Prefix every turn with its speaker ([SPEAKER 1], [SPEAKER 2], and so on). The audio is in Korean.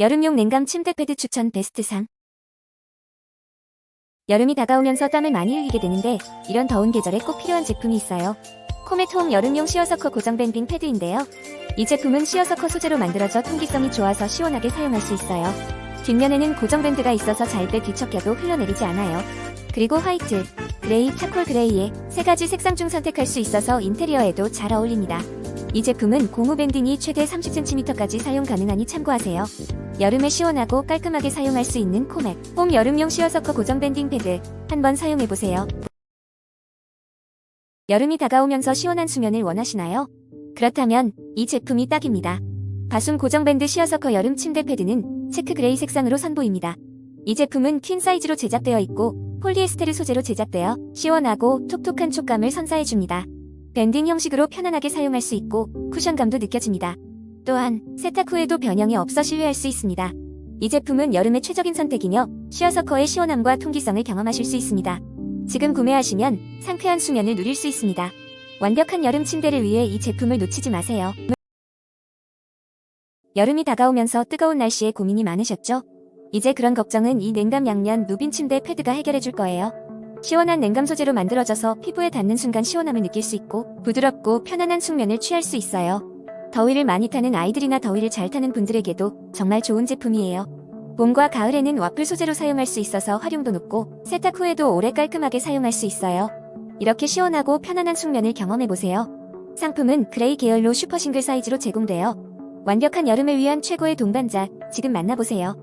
[SPEAKER 1] 여름용 냉감 침대 패드 추천 베스트상. 여름이 다가오면서 땀을 많이 흘리게 되는데 이런 더운 계절에 꼭 필요한 제품이 있어요. 코메트홈 여름용 시어서커 고정 밴딩 패드인데요. 이 제품은 시어서커 소재로 만들어져 통기성이 좋아서 시원하게 사용할 수 있어요. 뒷면에는 고정 밴드가 있어서 잘 때 뒤척여도 흘러내리지 않아요. 그리고 화이트, 그레이, 차콜 그레이에 세 가지 색상 중 선택할 수 있어서 인테리어에도 잘 어울립니다. 이 제품은 고무 밴딩이 최대 30cm까지 사용 가능하니 참고하세요. 여름에 시원하고 깔끔하게 사용할 수 있는 코맥 홈 여름용 시어서커 고정 밴딩 패드 한번 사용해보세요. 여름이 다가오면서 시원한 수면을 원하시나요? 그렇다면 이 제품이 딱입니다. 바순 고정 밴드 시어서커 여름 침대 패드는 체크 그레이 색상으로 선보입니다. 이 제품은 퀸 사이즈로 제작되어 있고 폴리에스테르 소재로 제작되어 시원하고 톡톡한 촉감을 선사해줍니다. 밴딩 형식으로 편안하게 사용할 수 있고 쿠션감도 느껴집니다. 또한 세탁 후에도 변형이 없어 신뢰할 수 있습니다. 이 제품은 여름의 최적인 선택이며 시어서커의 시원함과 통기성을 경험하실 수 있습니다. 지금 구매하시면 상쾌한 수면을 누릴 수 있습니다. 완벽한 여름 침대를 위해 이 제품을 놓치지 마세요. 여름이 다가오면서 뜨거운 날씨에 고민이 많으셨죠? 이제 그런 걱정은 이 냉감 양면 누빈 침대 패드가 해결해 줄 거예요. 시원한 냉감 소재로 만들어져서 피부에 닿는 순간 시원함을 느낄 수 있고 부드럽고 편안한 숙면을 취할 수 있어요. 더위를 많이 타는 아이들이나 더위를 잘 타는 분들에게도 정말 좋은 제품이에요. 봄과 가을에는 와플 소재로 사용할 수 있어서 활용도 높고 세탁 후에도 오래 깔끔하게 사용할 수 있어요. 이렇게 시원하고 편안한 숙면을 경험해보세요. 상품은 그레이 계열로 슈퍼 싱글 사이즈로 제공되어 완벽한 여름을 위한 최고의 동반자 지금 만나보세요.